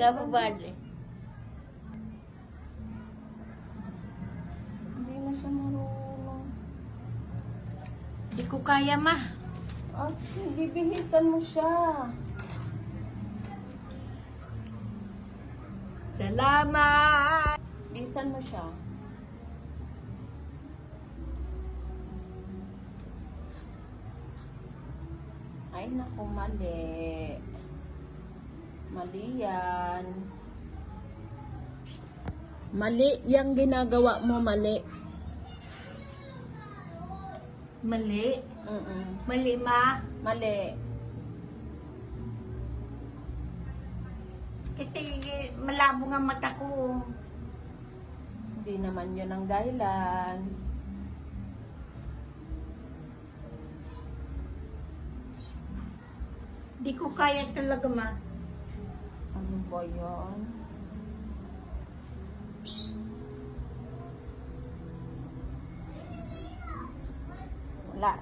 Nagkababad eh. Hindi na siya marunong. Di ko kaya ma. At bibihisan mo siya. Salamat! Bisan mo siya. Ay, naku, mali. Mali yan. Mali yung ginagawa mo, mali. Mali. Mm-mm. Mali ma. Mali. Kasi malabo nga mata ko. Hindi naman yun ang dahilan. Di ko kaya talaga ma. Ba yun? Wala.